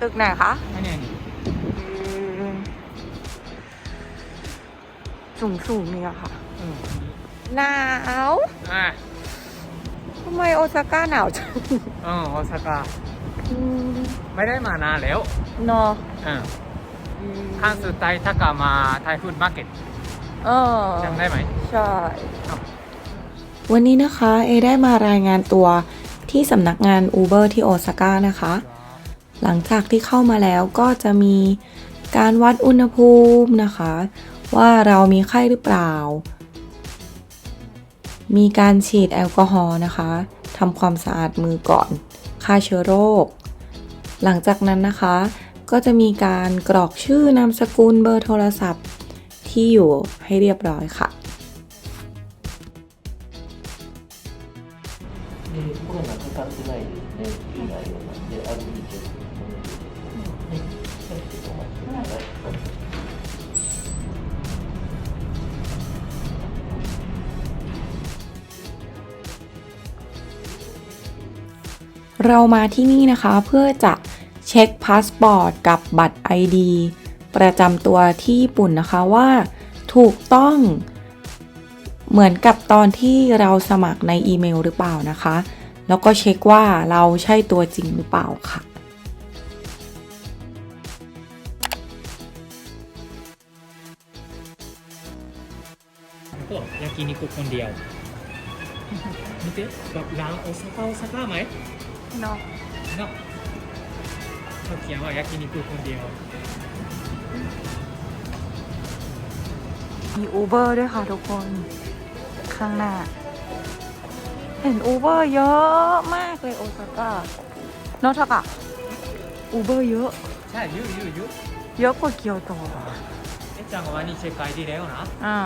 ตึกไหนคะอันนี้อันนี้สูงสูงๆนี่อะค่ะอืมหนาวอ่าทำไมโอซาก้าหนาวจังอืมโอซาก้าอืมไม่ได้มานานแล้วเนอะอืมครั้งสุดท้ายถ้ากลับมาไทยฟูดมาร์เก็ตเออจำได้ไหม ใช่ครับวันนี้นะคะ เอได้มารายงานตัวที่สำนักงาน Uber ที่โอซาก้านะคะ หลังจากที่เข้ามาแล้วก็จะมีการวัดอุณหภูมินะคะ ว่าเรามีไข้หรือเปล่า มีการฉีดแอลกอฮอล์นะคะทำความสะอาดมือก่อนฆ่าเชื้อโรค หลังจากนั้นนะคะ ก็จะมีการกรอกชื่อนามสกุลเบอร์โทรศัพท์ที่อยู่ให้เรียบร้อยค่ะ เรามาที่นี่นะคะเพื่อจะเช็คพาสปอร์ตกับบัตร ID ประจำตัวที่ญี่ปุ่นนะคะว่าถูกต้องเหมือนกับตอนที่เราสมัครในอีเมลหรือเปล่านะคะ แล้วก็เช็คว่าเราใช่ตัวจริงหรือเปล่าค่ะ ก็焼肉คนเดียว見てแบบร้านโอซาก้าโอซาก้าไหม เนาะเนาะเขาเขียนว่า焼肉คนเดียวมีอูเบอร์ด้วยค่ะทุกคน ข้างหน้า เห็นอูเบอร์เยอะมากเลยโอซาก้าเนอะทักอะอูเบอร์เยอะ ใช่ยูยูยูเยอะกว่าเกียวโตอะเอ๊ะจังวันนี้เช็คไอดีแล้วนะอ่า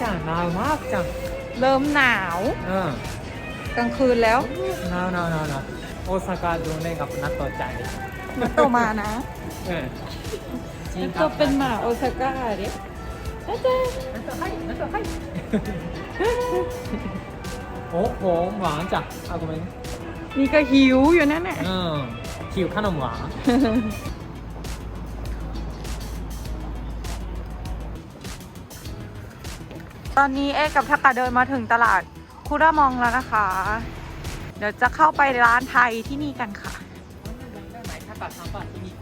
จังหนาวมากจังเริ่มหนาว เออกลางคืนแล้ว หนาวหนาวหนาวหนาว โอซาก้าดูในกับนักต่อใจมันโตมานะเออจริงมันคโตรับเป็นหมาโอซาก้าดิอาจารย์นั่นตัวให้นั่นตัวให้โอ้โหหวานจังเอากูไหมนี่ก็หิวอยู่นั่นแหละเออคิวขนมหวานตอนนี้เอ๊กับทักกะเดินมาถึงตลาดคุรามองแล้วนะคะ เดี๋ยวจะเข้าไปร้านไทยที่นี่กันค่ะ ได้ไหมถ้าตัดทำป่ะที่นี่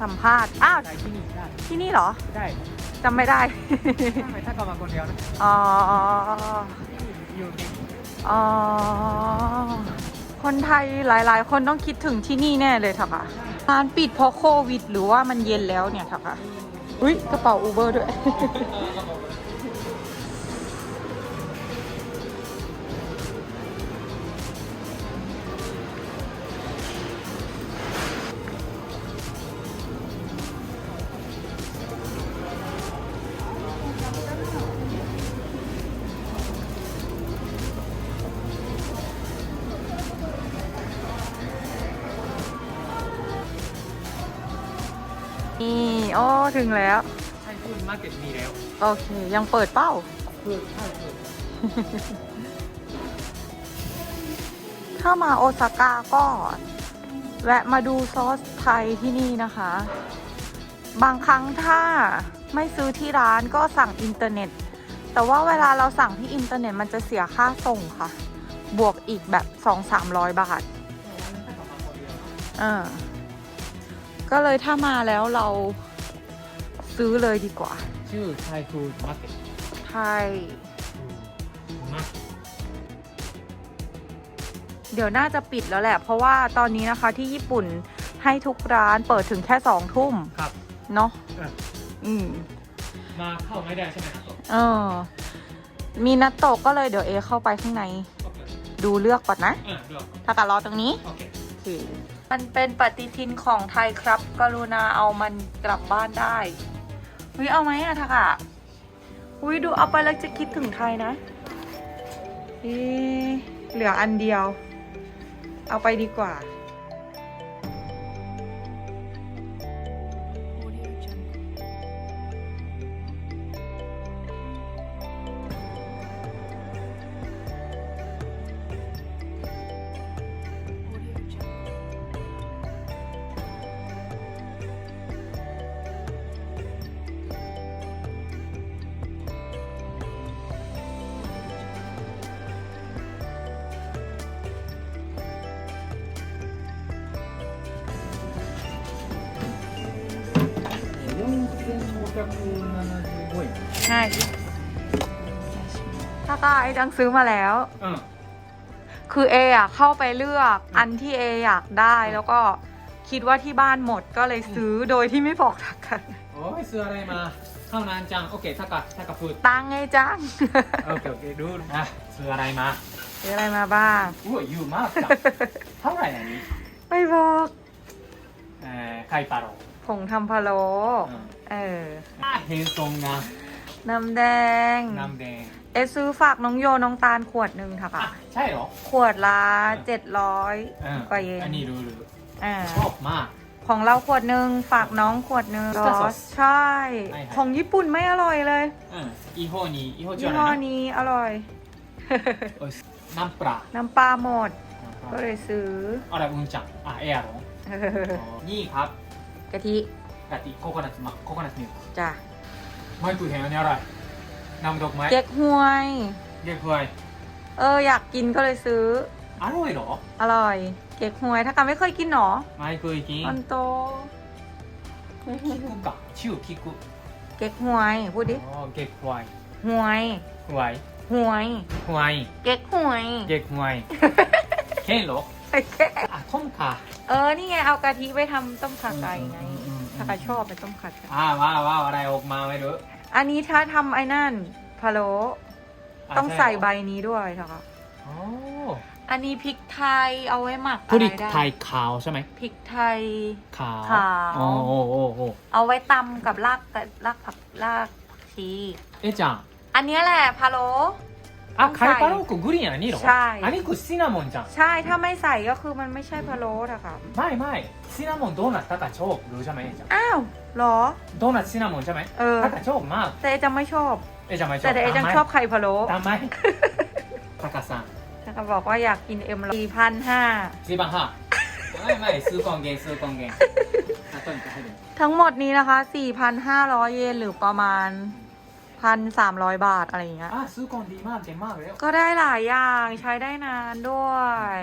สัมภาษณ์ อ้าว ได้ที่นี่ได้ที่นี่เหรอได้จำไม่ได้ทำไมถ้ากลับมาคนเดียวนะอ๋ออยู่นี่อ๋อ คนไทยหลายๆ คนต้องคิดถึงที่นี่แน่เลยทักอะร้านปิดเพราะโควิด หรือว่ามันเย็นแล้วเนี่ยทักอะอุ้ยกระเป๋าอูเบอร์ด้วยนี่โอ้ ถึงแล้ว ใช่คุณมาร์เก็ตมีแล้วโอเค ยังเปิดเป้าคือใช่คือถ้ามาโอซาก้าก็ แวะมาดูซอสไทยที่นี่นะคะ บางครั้งถ้าไม่ซื้อที่ร้านก็สั่งอินเทอร์เน็ต แต่ว่าเวลาเราสั่งที่อินเทอร์เน็ตมันจะเสียค่าส่งค่ะ บวกอีกแบบ2-300บาทเออก็เลยถ้ามาแล้วเรา ซื้อเลยดีกว่าชื่อไทยฟูดมาร์เก็ตไทยมาเดี๋ยวน่าจะปิดแล้วแหละ เพราะว่าตอนนี้นะคะที่ญี่ปุ่นให้ทุกร้านเปิดถึงแค่สองทุ่มครับเนาะเอออืม มาเข้าไม่ได้ใช่ไหมครับเออ มีนัตโตะก็เลยเดี๋ยวเอเข้าไปข้างในโอเคดูเลือกก่อนนะเออเดี๋ยวถ้ากันรอตรงนี้โอเคโอเคมันเป็นปฏิทินของไทยครับ กรุณาเอามันกลับบ้านได้ อุ้ยเอาไหมอะทักอะอุ้ยดูเอาไปแล้วจะคิดถึงไทยนะเอ๊เหลืออันเดียว เอาไปดีกว่า 575円 ใช่ถ้าก็ไอ้จังซื้อมาแล้ว うん คือเออะเข้าไปเลือกอันที่เออยากได้แล้วก็คิดว่าที่บ้านหมดก็เลยซื้อโดยที่ไม่บอกทักกัน โอ้ยซื้ออะไรมาข้าวなんちゃんโอเคタカタカพูด ตังไงจัง โอเคโอเคดูอ่ะซื้ออะไรมา ซื้ออะไรมาบ้าง うわ言うมากจังเท่าไหร่อันนี้ ไม่บอก เอ่อไข่ปลาโร ผงทำพะโล้ อืม เอออะเห็นทรงนะน้ำแดง น้ำแดงเอซื้อฝากน้องโยน้องตาลขวดหนึ่งค่ะอะค่ะใช่เหรอขวดละเจ็ดร้อยอืมกว่าเยนอันนี้รู้รู้อ่าชอบมาก ของเราขวดหนึ่งฝากน้องขวดหนึ่งสตาร์ซอสใช่ ใช่ครับ ของญี่ปุ่นไม่อร่อยเลยอืมอีโฮนี้อีโฮชื่ยี่อห้ออะไรนะนี้อร่อยโอ้ยน้ำปลาน้ำปลาหมด น้ำปลาก็เลยซื้ออะไรอุ่นจังอะเออเหรออ๋อนี่ครับกะทิ กะทิโคโคนัทมาโคโคนัทมิลค์จ้ะไม่กูเห็นอันนี้อะไรน้ำดอกไม้เก๊กฮวย เรียกว่าเอออยากกินก็เลยซื้อ อร่อยเหรอ อร่อย เก๊กฮวย ถ้ากันไม่เคยกินหรอไม่เคยกินมันโต คิกุกะชื่อคิกุเก๊กฮวย พูดดิอ๋อเก็กหวยฮวยหวยหวยหวยเก๊กฮวยเก็กหวยเห็นเหรอไอ้แค่อะต้มขาเออ นี่ไงเอากะทิไปทำต้มขาไก่ไง อืมอืมอืมถ้ากันชอบไปต้มขาไก่อ่าว้าวว้าวอะไรออกมาไม่รู้อันนี้ถ้าทำไอ้นั่นพะโล้ะต้องใส่ช่เหรใบนี้ด้วยค่ะโอ้อันนี้พริกไทยเอาไว้หมักพริกอะไรด้ไทยขาวใช่ไหมพริกไทย ขาวขาว โอ้โอ้โอ้โอ้เอาไว้ตำกับรากกับรากผักรากชี เอ๊ะจังอันเนี้ยแหละพะโล้ อะต้องไข่ใส่ปลาโลกุกรีนอันนี้เหรอใช่ อันนี้คือซินนามอนจังใช่ถ้าไม่ใส่ก็คือมันไม่ใช่พะโล้อะค่ะไม่ไม่ซินนามอนโดนัทตากาชอบรู้ใช่ไหมเอ๊ะจังอ้าวเหรอ โดนัทซินนามอนใช่ไหมเออ ตากาชอบมากแต่เอจังไม่ชอบ เอ๊ะจังไม่ชอบแต่เอจังชอบไข่พะโล้ตามไหมตากาซังแล้วก็บอกว่าอยากกินเอ็มสี่พันห้าสี่พันห้าไม่ไม่ซื้อกล่องเกงซื้อกล่องเกงอะต้นจะให้ดูทั้งหมดนี้นะคะ 4,500 เยนหรือประมาณ 1,300บาทอะไรอย่างเงี้ย อะซื้อกล่องดีมากเจ๋งมากเลยก็ได้หลายอย่างใช้ได้นานด้วย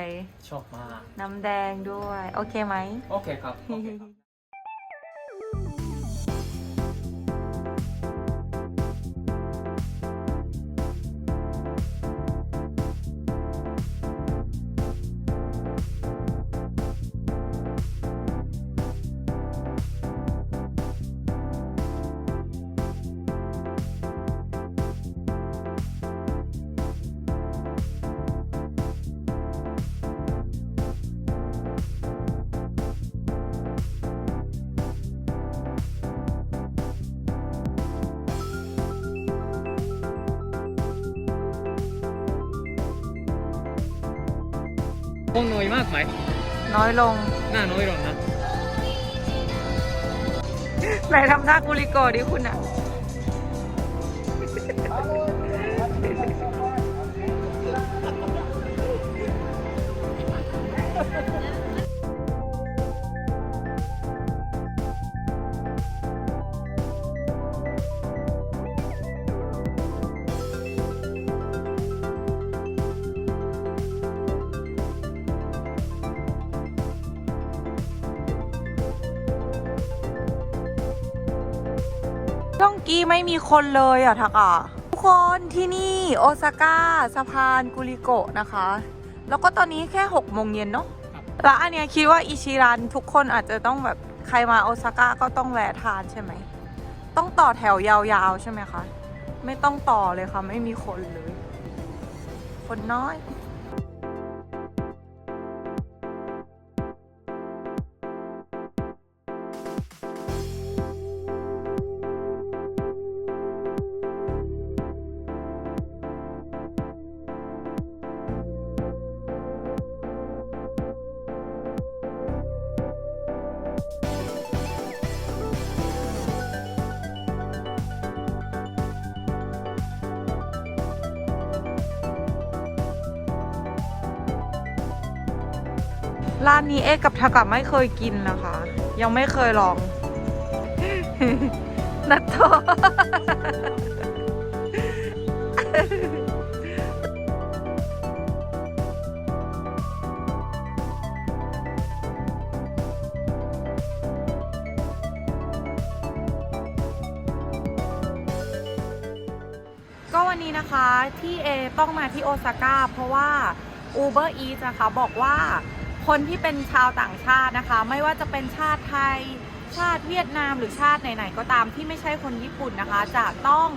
ชอบมาก น้ำแดงด้วย โอเคไหม โอเคครับโอเคครับ คนน้อยมากไหม น้อยลง หน้าน้อยลงนะ ไหนทำท่ากุลิโกะดิคุณอะ ย่องกี้ไม่มีคนเลยอะทักอะทุกคนที่นี่โอซาก้าสะพานกุริโกะนะคะ แล้วก็ตอนนี้แค่6โมงเย็นเนาะแล้วอันเนี้ยคิดว่าอิชิรันทุกคนอาจจะต้องแบบใครมาโอซาก้าก็ต้องแวะทานใช่ไหม ต้องต่อแถวยาวๆใช่ไหมคะ ไม่ต้องต่อเลยค่ะ ไม่มีคนเลย คนน้อย ร้านนี้เอ๊กับทากะไม่เคยกินนะคะ ยังไม่เคยลอง นัตโตะวันนี้นะคะที่เอต้องมาที่โอซาก้าเพราะว่า Uber Eats นะคะบอกว่า คนที่เป็นชาวต่างชาตินะคะ ไม่ว่าจะเป็นชาติไทย ชาติเวียดนามหรือชาติไหนๆก็ตามที่ไม่ใช่คนญี่ปุ่นนะคะ จะต้อง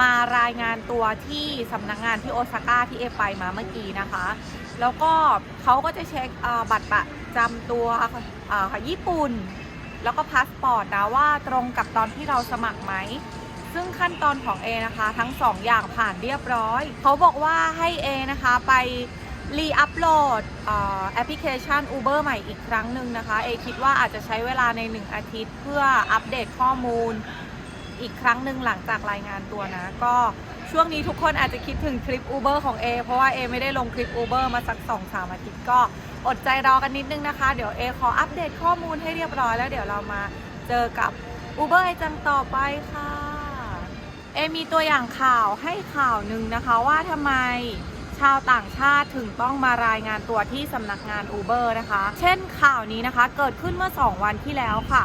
มารายงานตัวที่สำนักงานที่โอซาก้าที่เอไปมาเมื่อกี้นะคะ แล้วก็เขาก็จะเช็คบัตรประจำตัวเอ่อญี่ปุ่น แล้วก็พาสปอร์ตนะว่าตรงกับตอนที่เราสมัครไหมซึ่งขั้นตอนของ A นะคะ ทั้ง 2 อย่างผ่านเรียบร้อย เขาบอกว่าให้ A นะคะไป รีอัพโหลดแอปพลิเคชัน Uber ใหม่อีกครั้งหนึ่งนะคะ A คิดว่าอาจจะใช้เวลาใน 1 อาทิตย์ เพื่ออัปเดตข้อมูลอีกครั้งหนึ่งหลังจากรายงานตัวนะ ก็ช่วงนี้ทุกคนอาจจะคิดถึงคลิป Uber ของ A เพราะว่า A ไม่ได้ลงคลิป Uber มาสัก2-3อาทิตย์ก็อดใจรอกันนิดนึงนะคะ เดี๋ยว A ขออัปเดตข้อมูลให้เรียบร้อยแล้วเดี๋ยวเรามาเจอกับ Uber ไอจังต่อไปค่ะ เอมีตัวอย่างข่าวให้ข่าวหนึ่งนะคะว่าทำไม ชาวต่างชาติถึงต้องมารายงานตัวที่สำนักงาน Uber นะคะ เช่นข่าวนี้นะคะ เกิดขึ้นเมื่อ 2 วันที่แล้วค่ะ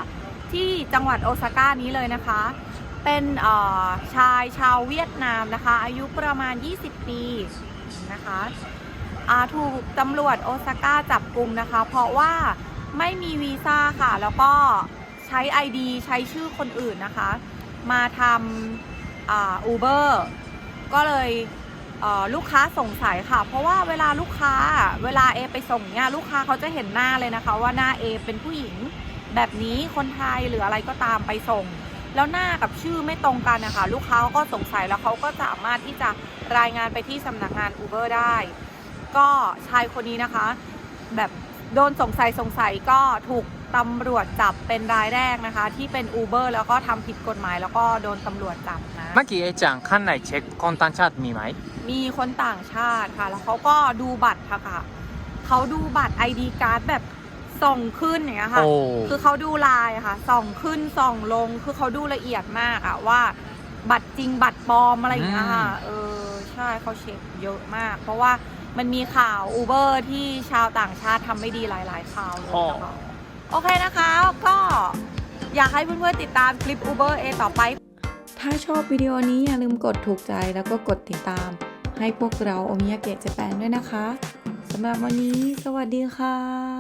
ที่จังหวัดโอซาก้านี้เลยนะคะ เป็นอ่อชายชาวเวียดนามนะคะ อายุประมาณ 20 ปีนะคะอาถูกตำรวจโอซาก้าจับกลุ่มนะคะ เพราะว่าไม่มีวีซ่าค่ะ แล้วก็ใช้ ID ใช้ชื่อคนอื่นนะคะ มาทำอ่า Uber ก็เลย ลูกค้าสงสัยค่ะ เพราะว่าเวลาลูกค้าเวลาเอไปส่งเนี่ยลูกค้าเขาจะเห็นหน้าเลยนะคะ ว่าหน้าเอเป็นผู้หญิงแบบนี้คนไทยหรืออะไรก็ตามไปส่ง แล้วหน้ากับชื่อไม่ตรงกันนะคะลูกค้าเขาก็สงสัยแล้วเขาก็สามารถที่จะรายงานไปที่สำนักงาน Uber ได้ ก็ชายคนนี้นะคะ แบบโดนสงสัยสงสัยก็ถูก ตำรวจจับเป็นรายแรกนะคะ ที่เป็น Uber แล้วก็ทำผิดกฎหมาย แล้วก็โดนตำรวจจับนะ เมื่อกี้เอจังขั้นไหนเช็คคนต่างชาติมีไหม มีคนต่างชาติค่ะ แล้วเขาก็ดูบัตรค่ะค่ะเขาดูบัตร ID การ์ดแบบส่องขึ้นอย่างเงี้ยค่ะ โอ้ คือเขาดูลายอะค่ะ ส่องขึ้นส่องลง คือเขาดูละเอียดมากอะว่า บัตรจริงบัตรปลอมอะไรอย่างเงี้ยค่ะ เออใช่เขาเช็คเยอะมาก เพราะว่ามันมีข่าว Uber ที่ชาวต่างชาติทำไม่ดีหลาย ๆ ข่าวเลยนะคะ โอเคนะคะ ก็อยากให้เพื่อนๆติดตามคลิป Uber A ต่อไป ถ้าชอบวิดีโอนี้อย่าลืมกดถูกใจแล้วก็กดติดตาม ให้พวกเราโอมิยาเกะเจแปนด้วยนะคะสำหรับวันนี้ สวัสดีค่ะ